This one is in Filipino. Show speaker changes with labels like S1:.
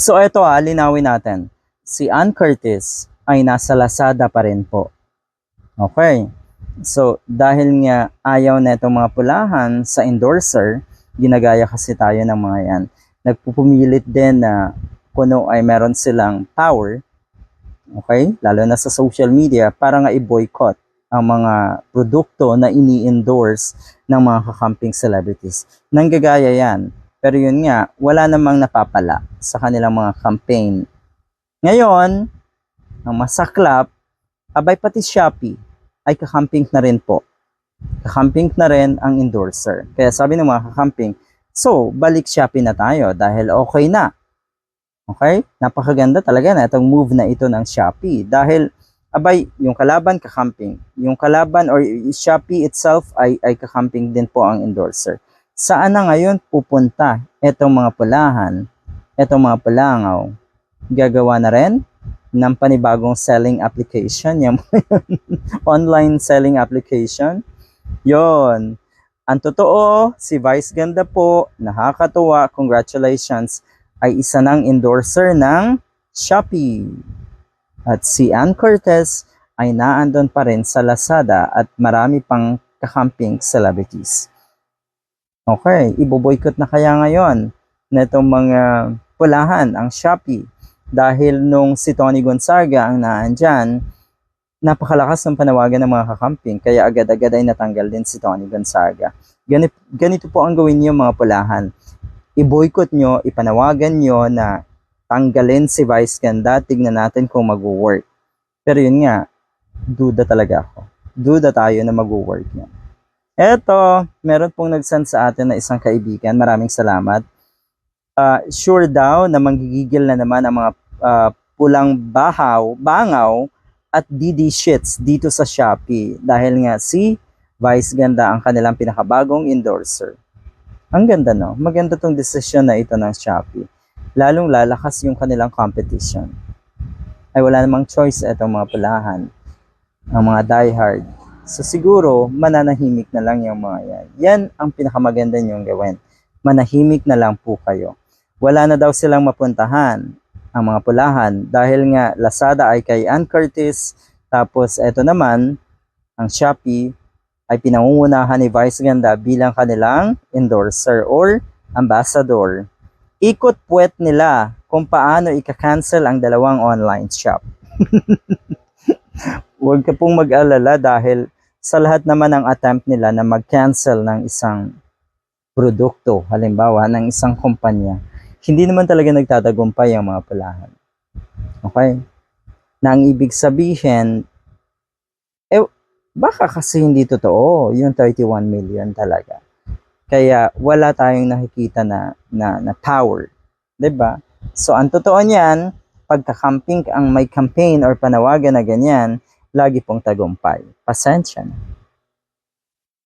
S1: So eto ah, linawin natin. Si Ann Curtis ay nasa Lazada pa rin po. Okay. So dahil nga ayaw na itong mga pulahan sa endorser, ginagaya kasi tayo ng mga yan. Nagpupumilit din na kuno ay meron silang power, okay, lalo na sa social media, para nga i-boycott ang mga produkto na ini-endorse ng mga kakamping celebrities. Nanggagaya yan. Pero yun nga, wala namang napapala sa kanilang mga campaign. Ngayon, ang masaklap, abay pati Shopee ay kakamping na rin po. Kakamping na rin ang endorser. Kaya sabi ng mga kakamping, so, balik Shopee na tayo dahil okay na. Okay? Napakaganda talaga na itong move na ito ng Shopee. Dahil, abay, yung kalaban kakamping. Yung kalaban or Shopee itself ay, ay kakamping din po ang endorser. Saan na ngayon pupunta itong mga pulahan, itong mga pulangaw? Gagawa na rin ng panibagong selling application, yung online selling application. Yon. Ang totoo, si Vice Ganda po, nakakatuwa, congratulations, ay isa ng endorser ng Shopee. At si Ann Cortez ay naandon pa rin sa Lazada at marami pang kakamping celebrities. Okay, iboboykot na kaya ngayon na itong mga pulahan ang Shopee dahil nung si Tony Gonzaga ang naandyan, napakalakas ng panawagan ng mga kakamping kaya agad-agad ay natanggal din si Tony Gonzaga. Ganito, ganito po ang gawin niyo mga pulahan. I-boycott nyo, ipanawagan nyo na tanggalin si Vice Ganda, tignan natin kung mag-work. Pero yun nga, duda talaga ako. Duda tayo na mag-work yan. Eto, meron pong nag-send sa atin na isang kaibigan. Maraming salamat. Uh, sure daw na manggigigil na naman ang mga uh, pulang bahaw, bangaw at DD shits dito sa Shopee dahil nga si Vice Ganda ang kanilang pinakabagong endorser. Ang ganda no? Maganda tong desisyon na ito ng Shopee. Lalong lalakas yung kanilang competition. Ay wala namang choice itong mga pulahan. Ang mga diehard So siguro, mananahimik na lang yung mga yan. Yan ang pinakamaganda niyong gawin. Manahimik na lang po kayo. Wala na daw silang mapuntahan ang mga pulahan dahil nga Lazada ay kay Ann Curtis tapos eto naman ang Shopee ay pinangungunahan ni Vice Ganda bilang kanilang endorser or ambassador. Ikot puwet nila kung paano ika-cancel ang dalawang online shop. Huwag ka pong mag-alala dahil sa lahat naman ng attempt nila na mag-cancel ng isang produkto, halimbawa ng isang kumpanya, hindi naman talaga nagtatagumpay ang mga pulahan. Okay? Na ang ibig sabihin, eh, baka kasi hindi totoo yung 31 million talaga. Kaya wala tayong nakikita na, na, na power. ba? Diba? So, ang totoo niyan, pagka-camping ang may campaign or panawagan na ganyan, lagi pong tagumpay. Pasensya na.